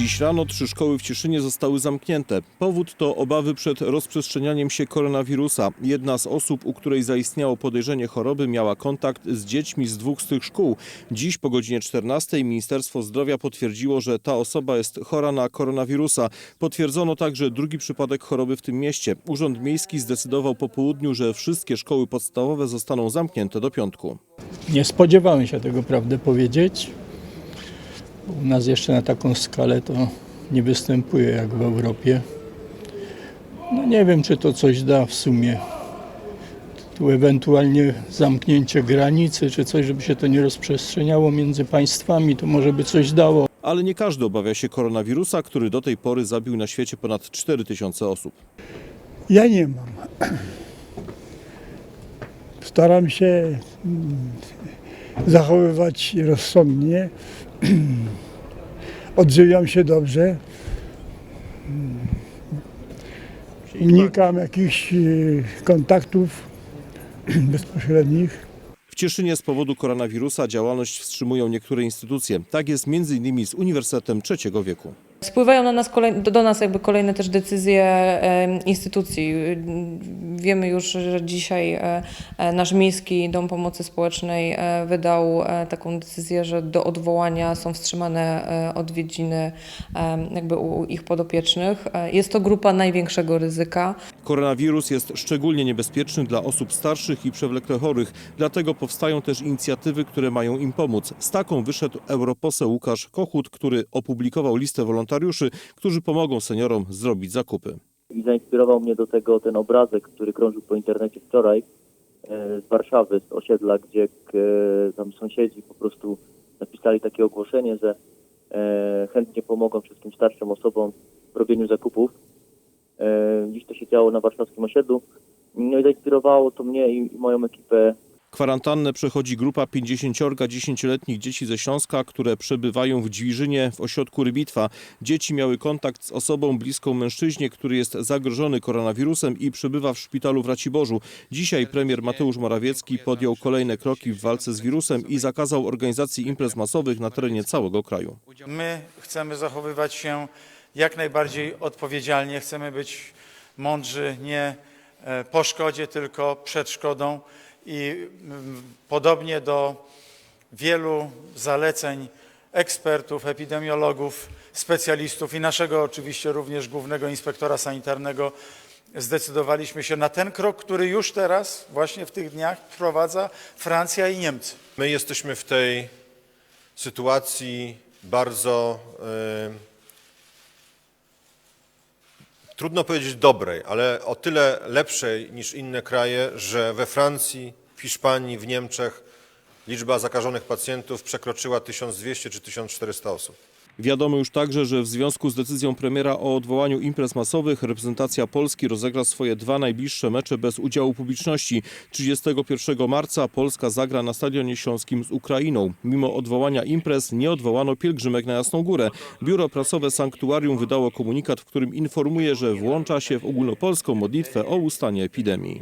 Dziś rano trzy szkoły w Cieszynie zostały zamknięte. Powód to obawy przed rozprzestrzenianiem się koronawirusa. Jedna z osób, u której zaistniało podejrzenie choroby, miała kontakt z dziećmi z dwóch z tych szkół. Dziś po godzinie 14 Ministerstwo Zdrowia potwierdziło, że ta osoba jest chora na koronawirusa. Potwierdzono także drugi przypadek choroby w tym mieście. Urząd Miejski zdecydował po południu, że wszystkie szkoły podstawowe zostaną zamknięte do piątku. Nie spodziewałem się tego, prawdę powiedzieć. U nas jeszcze na taką skalę to nie występuje jak w Europie. No nie wiem, czy to coś da w sumie. Tu ewentualnie zamknięcie granicy, czy coś, żeby się to nie rozprzestrzeniało między państwami, to może by coś dało. Ale nie każdy obawia się koronawirusa, który do tej pory zabił na świecie ponad 4 tysiące osób. Ja nie mam. Staram się mm, zachowywać rozsądnie. Odżywiam się dobrze. Unikam jakichś y, kontaktów bezpośrednich. W Cieszynie z powodu koronawirusa działalność wstrzymują niektóre instytucje. Tak jest m.in. z Uniwersytetem Trzeciego Wieku. Spływają na nas kolej, do, nas jakby kolejne też decyzje instytucji. Wiemy już, że dzisiaj e, e, nasz Miejski Dom Pomocy Społecznej e, wydał taką decyzję, że do odwołania są wstrzymane odwiedziny jakby u ich podopiecznych. Jest to grupa największego ryzyka. Koronawirus jest szczególnie niebezpieczny dla osób starszych i przewlekle chorych, dlatego powstają też inicjatywy, które mają im pomóc. Z taką wyszedł europoseł Łukasz Kochut, który opublikował listę wolontariuszy, którzy pomogą seniorom zrobić zakupy. I zainspirował mnie do tego ten obrazek, który krążył po internecie wczoraj e, z Warszawy, z osiedla, gdzie e, tam sąsiedzi po prostu napisali takie ogłoszenie, że e, chętnie pomogą wszystkim starszym osobom w robieniu zakupów. Dziś to się działo na warszawskim osiedlu. No i zainspirowało to mnie i moją ekipę Kwarantannę przechodzi grupa 50 10-letnich dzieci ze Śląska, które przebywają w Dźwiżynie w ośrodku Rybitwa. Dzieci miały kontakt z osobą bliską mężczyźnie, który jest zagrożony koronawirusem i przebywa w szpitalu w Raciborzu. Dzisiaj premier Mateusz Morawiecki podjął kolejne kroki w walce z wirusem i zakazał organizacji imprez masowych na terenie całego kraju. My chcemy zachowywać się jak najbardziej odpowiedzialnie, chcemy być mądrzy nie e, po szkodzie, tylko przed szkodą i mm, podobnie do wielu zaleceń ekspertów, epidemiologów, specjalistów i naszego oczywiście również głównego inspektora sanitarnego zdecydowaliśmy się na ten krok, który już teraz, właśnie w tych dniach wprowadza Francja i Niemcy. My jesteśmy w tej sytuacji bardzo, e, trudno powiedzieć dobrej, ale o tyle lepszej niż inne kraje, że we Francji, w Hiszpanii, w Niemczech liczba zakażonych pacjentów przekroczyła 1200 czy 1400 osób. Wiadomo już także, że w związku z decyzją premiera o odwołaniu imprez masowych reprezentacja Polski rozegra swoje dwa najbliższe mecze bez udziału publiczności. 31 marca Polska zagra na Stadionie Śląskim z Ukrainą. Mimo odwołania imprez nie odwołano pielgrzymek na Jasną Górę. Biuro prasowe Sanktuarium wydało komunikat, w którym informuje, że włącza się w ogólnopolską modlitwę o ustanie epidemii.